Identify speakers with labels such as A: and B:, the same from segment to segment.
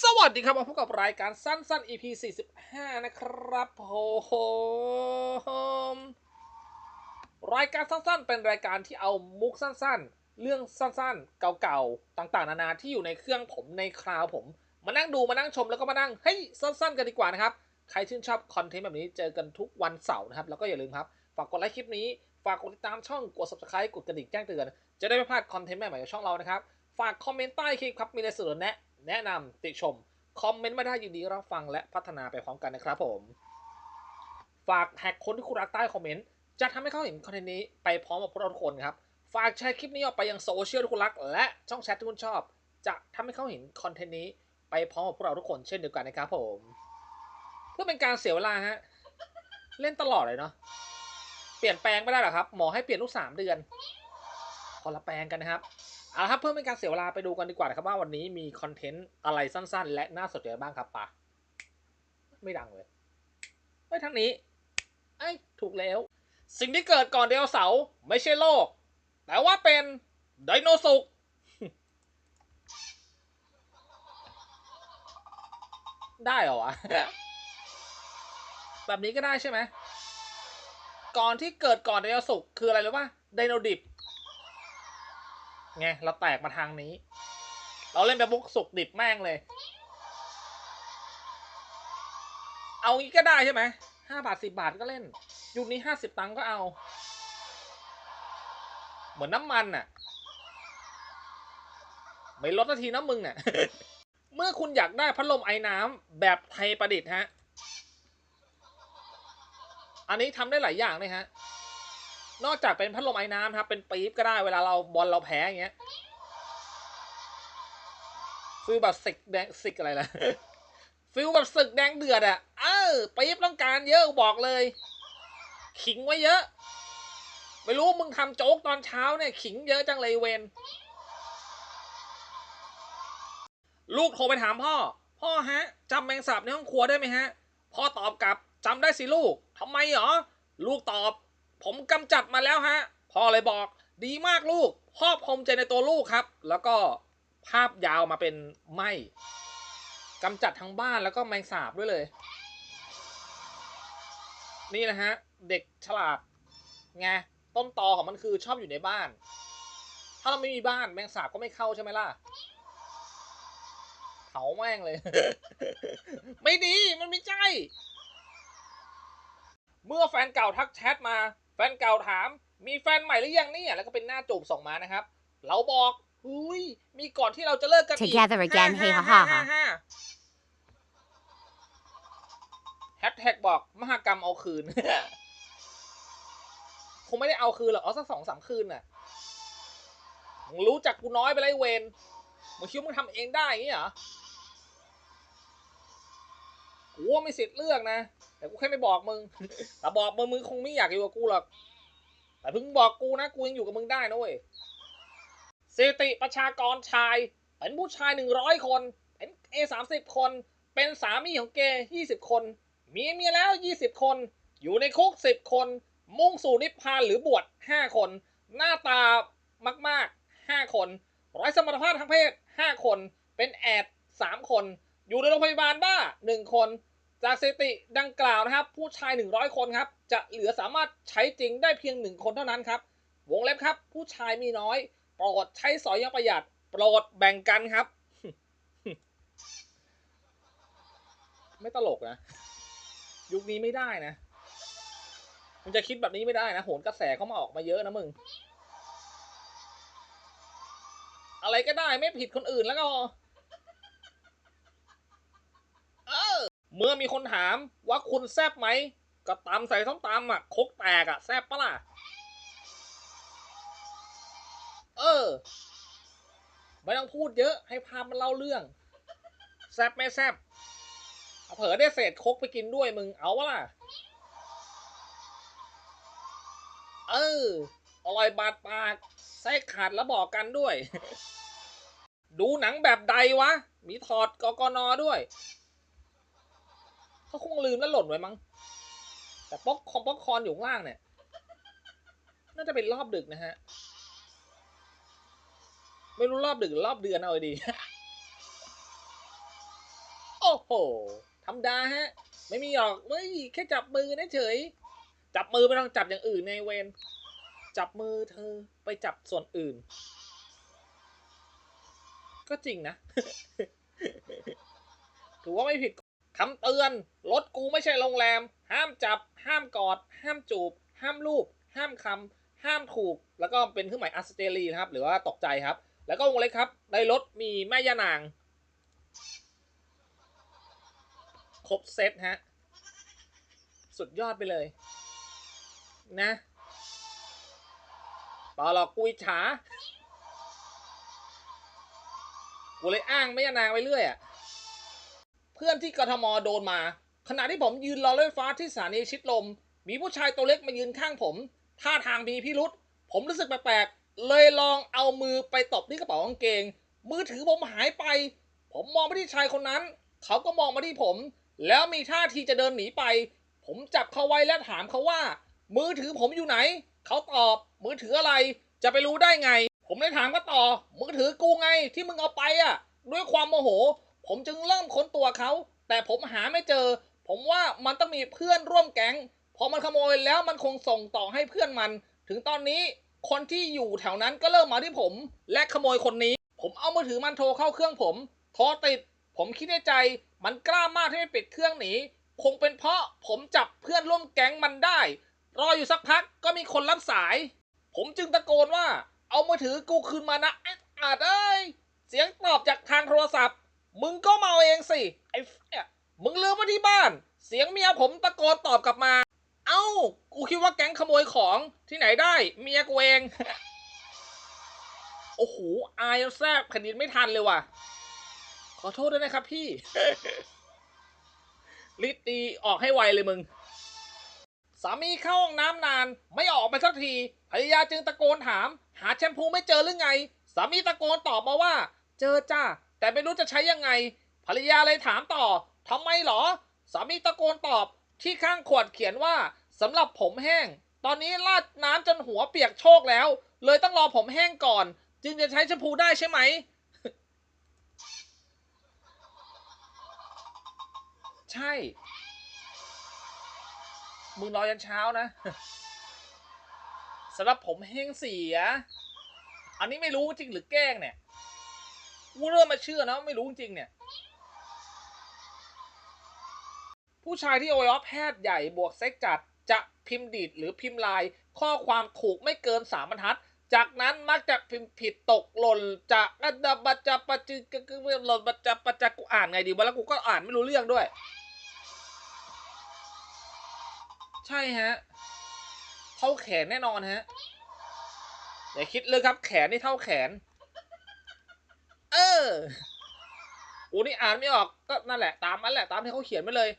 A: สวัสดีครับมาพบกับรายการสั้นๆ EP 45 นะครับผมรายการสั้นๆ เป็นรายการที่เอามุกสั้นๆ เรื่องสั้นๆ เก่าๆ ต่างๆ นานาที่อยู่ในเครื่องผมในคราวผม มานั่งดูมานั่งชมแล้วก็มานั่งเฮ้ยสั้นๆ กันดีกว่านะครับ ใครชื่นชอบคอนเทนต์แบบนี้เจอกันทุกวันเสาร์นะครับ แล้วก็อย่าลืมครับ ฝากกดไลค์คลิปนี้ ฝากกดติดตามช่อง กด subscribe กดกระดิ่งแจ้งเตือน จะได้ไม่พลาดคอนเทนต์ใหม่ๆจากช่องเรานะครับ ฝากคอมเมนต์ใต้คลิปครับ มีอะไรเสนอแนะ แนะนำติชม คอมเมนต์มาได้ยินดีรับฟังและพัฒนาไปพร้อมกันนะครับผม ฝากแท็กคนที่คุณรักใต้คอมเมนต์จะทำให้เขาเห็นคอนเทนต์นี้ไปพร้อมกับพวกเราทุกคนครับ ฝากแชร์คลิปนี้ออกไปยังโซเชียลที่คุณรัก และช่องแชทที่คุณชอบ จะทำให้เขาเห็นคอนเทนต์นี้ไปพร้อมกับพวกเราทุกคนเช่นเดียวกันนะครับผม เพื่อเป็นการเสียเวลาฮะเล่นตลอดเลยเนาะเปลี่ยนแปลงไม่ได้หรอครับ หมอให้เปลี่ยนทุกสามเดือนคนละแปลงกันนะครับ เอาละครับเพื่อเป็นการเสียเวลาไปดูกันดีกว่านะครับว่าวันนี้มีคอนเทนต์อะไรสั้นๆ และน่าสนใจบ้างครับปะไม่ดังเลยเฮ้ยทางนี้ไอ้ถูกแล้ว สิ่งที่เกิดก่อนไดโนเสาร์ไม่ใช่โลก แต่ว่าเป็นไดโนสุกได้เหรอวะแบบนี้ก็ได้ใช่ไหมก่อนที่เกิดก่อนไดโนสุกคืออะไรรู้ป่ะไดโนดิบ ไงเราแตกมาทางนี้ เราเล่นแบบบุกสุกดิบแม่งเลย เอางี้ก็ได้ใช่ไหมห้าบาทสิบาทก็เล่น ยุคนี้ห้าสิบตังค์ก็เอา เหมือนน้ำมันน่ะ ไม่ลดนาทีนะมึงเนี่ยเมื่อคุณอยากได้พัดลมไอ้น้ำแบบไทยประดิษฐ์ฮะ อันนี้ทำได้หลายอย่างเลยฮะ นอกจากเป็นพัดลมไอ้น้ำครับ เป็นปี๊บก็ได้เวลาเราบอลเราแพ้อย่างเงี้ยฟิลแบบศึกแดงศึกอะไรล่ะฟิลแบบศึกแดงเดือดอะเออปี๊บต้องการเยอะบอกเลย ขิงไว้เยอะ ไม่รู้มึงทำโจ๊กตอนเช้าเนี่ย ขิงเยอะจังเลยเวนลูกโทรไปถามพ่อ พ่อฮะจำแมงสาบในห้องครัวได้ไหมฮะ พ่อตอบกลับจำได้สิลูกทำไมหรอ ลูกตอบ ผมกำจัดมาแล้วฮะพ่อเลยบอกดีมากลูกพ่อภูมิใจในตัวลูกครับ แล้วก็ภาพยาวมาเป็นไหมกำจัดทั้งบ้านแล้วก็แมงสาบด้วยเลย นี่นะฮะ เด็กฉลาดไงต้นตอของมันคือชอบอยู่ในบ้าน ถ้าเราไม่มีบ้านแมงสาบก็ไม่เข้าใช่ไหมล่ะเผาแม่งเลย ไม่ดีมันไม่ใช่ เมื่อแฟนเก่าทักแชทมา แฟนเก่าถามมีแฟนใหม่หรือยังเนี่ยแล้วก็เป็นหน้าจูบส่งมานะครับ เราบอกหุยมีก่อนที่เราจะเลิกกันอีก
B: Together again
A: ฮ่า
B: hey
A: ฮ่า
B: ha ha
A: ฮ่าฮ่าแฮชแท็กบอกมหากรรมเอาคืนคงไม่ได้เอาคืนหรอกเอาสักสองสามคืนน่ะมึงรู้จักกูน้อยไปเลยเวนมึงคิดว่ามึงทำเองได้อย่างงี้เหรอกูว่าไม่สิทธิ์เลือกนะ แต่กูแค่ไม่บอกมึงแต่บอกมึงมึงคงไม่อยากอยู่กับกูหรอกแต่เพิ่งบอกกูนะกูยังอยู่กับมึงได้นะเว้ยสถิติประชากรชาย เป็นผู้ชายหนึ่งร้อยคน เป็นเอสามสิบคน เป็นสามีของเกย์ยี่สิบคน มีเมียแล้วยี่สิบคน อยู่ในคุกสิบคน มุ่งสู่นิพพานหรือบวชห้าคน หน้าตามากๆห้าคนไร้สมรรถภาพทางเพศห้าคน เป็นแอดสามคน อยู่ในโรงพยาบาลบ้าหนึ่งคน จากสถิติดังกล่าวนะครับ ผู้ชาย 100 คนครับ จะเหลือสามารถใช้จริงได้เพียงหนึ่งคนเท่านั้นครับ วงเล็บครับ ผู้ชายมีน้อย โปรดใช้สอยอยังประหยัด โปรดแบ่งกันครับ ไม่ตลกนะ ยุคนี้ไม่ได้นะมึงจะคิดแบบนี้ไม่ได้นะโหนกระแสเขามาออกมาเยอะนะมึง อะไรก็ได้ไม่ผิดคนอื่นแล้วก็ เออ เมื่อมีคนถามว่าคุณแซบไหมก็ตำใส่ส้มตำอะคกแตกอะแซบปะล่ะ เออ ไม่ต้องพูดเยอะให้ภาพมันเล่าเรื่อง แซบไม่แซบเอาเผลอได้เศษคกไปกินด้วยมึงเอาวะล่ะ เออ อร่อยบาดปากไส้ขาดแล้วบอกกันด้วย ดูหนังแบบใดวะ มีถอดกกนด้วย เขาคงลืมแล้วหล่นไว้มั้ง แต่ป๊อกคอมป๊อกคอนอยู่ข้างล่างเนี่ย น่าจะเป็นรอบดึกนะฮะ ไม่รู้รอบดึกรอรอบเดือนเอาดีโอ้โหธรรมดาฮะ ไม่มีหรอกเฮ้ยแค่จับมือนะเฉย จับมือไม่ต้องจับอย่างอื่นในเวนจับมือเธอไปจับส่วนอื่น ก็จริงนะ ถือว่าไม่ผิด คำเตือน รถกูไม่ใช่โรงแรม ห้ามจับ ห้ามกอด ห้ามจูบ ห้ามลูบห้ามคำ ห้ามถูก แล้วก็เป็นเครื่องหมายอัสเตรีนะครับ หรือว่าตกใจครับ แล้วก็วงเล็บครับ ในรถมีแม่ย่านาง ครบเซตฮะ สุดยอดไปเลย นะต่อหรอกกุยฉา กูเลยอ้างแม่ย่านางไปเรื่อยอะเพื่อนที่กทมโดนมา ขณะที่ผมยืนรอรถไฟฟ้าที่สถานีชิดลม มีผู้ชายตัวเล็กมายืนข้างผม ท่าทางมีพิรุษผมรู้สึกแปลกๆ เลยลองเอามือไปตบที่กระเป๋ากางเกง มือถือผมหายไป ผมมองไปที่ชายคนนั้น เขาก็มองมาที่ผม แล้วมีท่าทีจะเดินหนีไป ผมจับเขาไว้และถามเขาว่า มือถือผมอยู่ไหน เขาตอบ มือถืออะไร จะไปรู้ได้ไง ผมเลยถามก็ต่อ มือถือกูไงที่มึงเอาไปอะ ด้วยความโมโห ผมจึงเริ่มค้นตัวเขา แต่ผมหาไม่เจอ ผมว่ามันต้องมีเพื่อนร่วมแก๊งพอมันขโมยแล้วมันคงส่งต่อให้เพื่อนมัน ถึงตอนนี้คนที่อยู่แถวนั้นก็เริ่มมาที่ผม และขโมยคนนี้ ผมเอามือถือมันโทรเข้าเครื่องผม โทรติด ผมคิดในใจ มันกล้ามากที่ไม่ปิดเครื่องหนีคงเป็นเพราะผมจับเพื่อนร่วมแก๊งมันได้ รออยู่สักพักก็มีคนรับสาย ผมจึงตะโกนว่า เอามือถือกูคืนมานะไอ้อาจเอ้ยเสียงตอบจากทางโทรศัพท์ มึงก็เมาเองสิ ไอ้เนี่ยมึงลืมไว้ที่บ้าน เสียงเมียผมตะโกนตอบกลับมา เอ้า กูคิดว่าแก๊งขโมยของที่ไหนได้ เมียกูเอง โอ้โห อายแทรกแผ่นดินไม่ทันเลยว่ะ ขอโทษด้วยนะครับพี่รีบตีออกให้ไวเลยมึง สามีเข้าห้องน้ำนาน ไม่ออกไปสักทีภรรยาจึงตะโกนถาม หาแชมพูไม่เจอหรือไง สามีตะโกนตอบมาว่า เจอจ้า แต่ไม่รู้จะใช้ยังไง ภรรยาเลยถามต่อทำไมหรอ สามีตะโกนตอบที่ข้างขวดเขียนว่าสำหรับผมแห้ง ตอนนี้ราดน้ำจนหัวเปียกโชกแล้ว เลยต้องรอผมแห้งก่อน จึงจะใช้แชมพูได้ใช่ไหม ใช่มึงรอยันเช้านะสำหรับผมแห้งเสีย อันนี้ไม่รู้จริงหรือแกล้งเนี่ย กูเริ่มมาเชื่อนะว่าไม่รู้จริงเนี่ย ผู้ชายที่อวัยวะแพทย์ใหญ่บวกเซ็กจัดจะพิมพ์ดีดหรือพิมพ์ลาย ข้อความถูกไม่เกินสามบรรทัด จากนั้นมักจะพิมพ์ผิดตกหล่นจะกระดับบัจจปะจึกกึหล่นบัจจปะจักกูอ่านไงดีวะแล้วกูก็อ่านไม่รู้เรื่องด้วย ใช่ฮะเท่าแขนแน่นอนฮะอย่าคิดเลยครับแขนนี่เท่าแขน ออูนี่อ่านไม่ออกก็นั่นแหละตามนั้นแหละตามที่เขาเขียนไว้เลย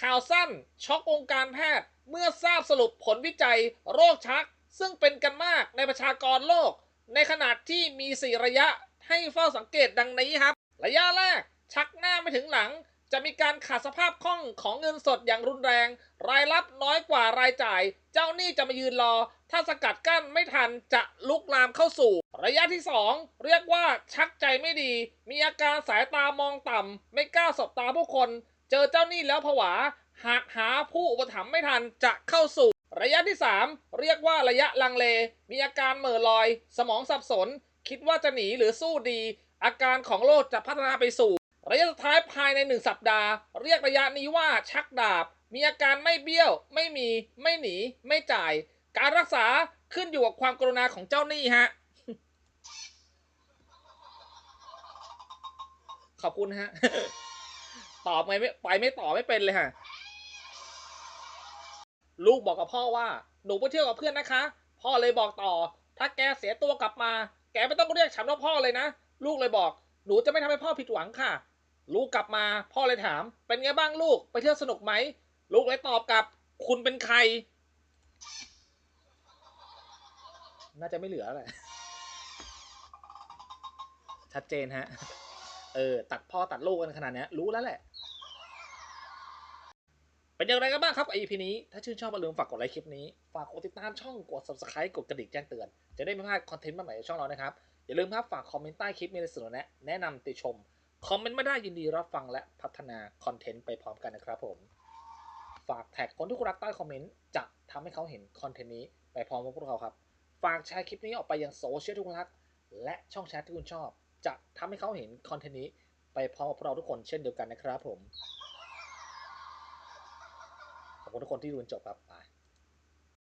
A: ข่าวสั้นช็อกวงการแพทย์เมื่อทราบสรุปผลวิจัยโรคชัก ซึ่งเป็นกันมากในประชากรโลก ในขนาดที่มี 4 ระยะให้เฝ้าสังเกตดังนี้ครับ ระยะแรก ชักหน้าไม่ถึงหลัง จะมีการขาดสภาพคล่องของเงินสดอย่างรุนแรง รายรับน้อยกว่ารายจ่าย เจ้าหนี้จะมายืนรอ ถ้าสกัดกั้นไม่ทันจะลุกลามเข้าสู่ ระยะที่ 2 เรียกว่าชักใจไม่ดี มีอาการสายตามองต่ำ ไม่กล้าสบตาผู้คน เจอเจ้าหนี้แล้วผวา หากหาผู้อุปถัมภ์ไม่ทันจะเข้าสู่ ระยะที่ 3 เรียกว่าระยะลังเล มีอาการเหม่อลอย สมองสับสน คิดว่าจะหนีหรือสู้ดี อาการของโรคจะพัฒนาไปสู่ ระยะสุดท้ายภายในหนึ่งสัปดาห์ เรียกระยะนี้ว่าชักดาบ มีอาการไม่เบี้ยว ไม่มี ไม่หนี ไม่จ่าย การรักษาขึ้นอยู่กับความกรุณาของเจ้าหนี้ฮะ ขอบคุณฮะ ตอบไงไม่ไปไม่ตอบไม่เป็นเลยฮะ ลูกบอกกับพ่อว่า หนูไปเที่ยวกับเพื่อนนะคะ พ่อเลยบอกต่อ ถ้าแกเสียตัวกลับมา แกไม่ต้องเรียกฉันว่าพ่อเลยนะ ลูกเลยบอก หนูจะไม่ทำให้พ่อผิดหวังค่ะ ลูกกลับมาพ่อเลยถาม เป็นไงบ้างลูกไปเที่ยวสนุกไหม ลูกเลยตอบกลับ คุณเป็นใคร น่าจะไม่เหลือแหละชัดเจนฮะ เออ ตัดพ่อตัดลูกกันขนาดเนี้ยรู้แล้วแหละ เป็นอย่างไรกันบ้างครับ EP นี้ ถ้าชื่นชอบอย่าลืมฝากกดไลค์คลิปนี้ ฝากกดติดตามช่องกด subscribe กดกระดิ่งแจ้งเตือน จะได้ไม่พลาดคอนเทนต์ใหม่ๆจากช่องเรานะครับ อย่าลืมครับฝากคอมเมนต์ใต้คลิปมีอะไรเสนอแนะแนะนำติชม คอมเมนต์มาได้ยินดีรับฟังและพัฒนาคอนเทนต์ไปพร้อมกันนะครับผม ฝากแท็กคนที่คุณรักใต้คอมเมนต์จะทำให้เขาเห็นคอนเทนต์นี้ไปพร้อมกับพวกเราครับ ฝากแชร์คลิปนี้ออกไปยังโซเชียลที่คุณรัก และช่องแชทที่คุณชอบ จะทำให้เขาเห็นคอนเทนต์นี้ไปพร้อมกับพวกเราทุกคนเช่นเดียวกันนะครับผมขอบคุณทุกคนที่ดูจนจบครับไป